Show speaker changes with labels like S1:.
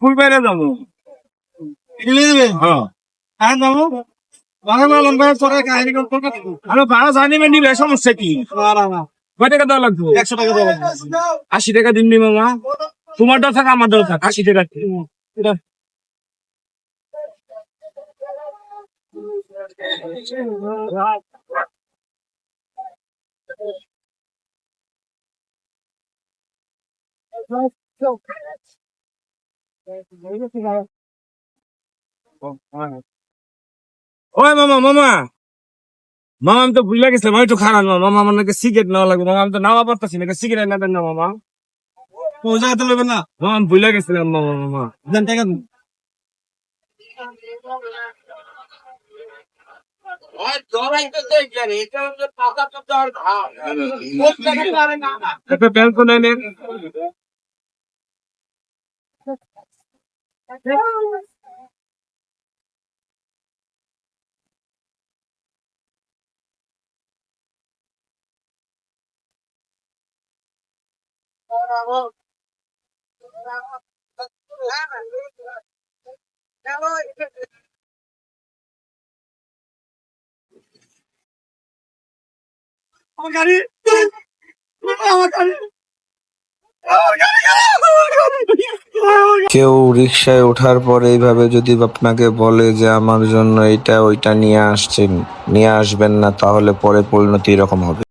S1: ফুল বাইরে যাব হ্যাঁ
S2: যাব
S1: ভাড়া জানি মানে নিলে সমস্যা কি কয় টাকা দেওয়া লাগবে
S2: একশো টাকা দেবো
S1: আশি টাকা দিন মামা তোমার দর থাক আমার দর থাক আশি টাকা এটা ওই মামা মামা মামা আমি তো ভুলে গেছিলাম আমি একটু খারাপ মামা মামা আমার নাকি সিগারেট নেওয়া লাগবে মামা আমি তো নাওয়া পারতাছি নাকি সিগারেট না দেন না মামা
S2: জায়গাতে লবেন না।
S1: মামা আমি ভুলে গেছিলাম মামা মামা
S2: দেন টাকা দেন।
S1: একটা পেনশন এনে
S2: আমার গাড়ি আমার গাড়ি
S3: কেউ রিক্সায় ওঠার পর এইভাবে যদি আপনাকে বলে যে আমার জন্য এটা ওইটা নিয়ে আসছেন, নিয়ে আসবেন না, তাহলে পরে পরিণতি এরকম হবে।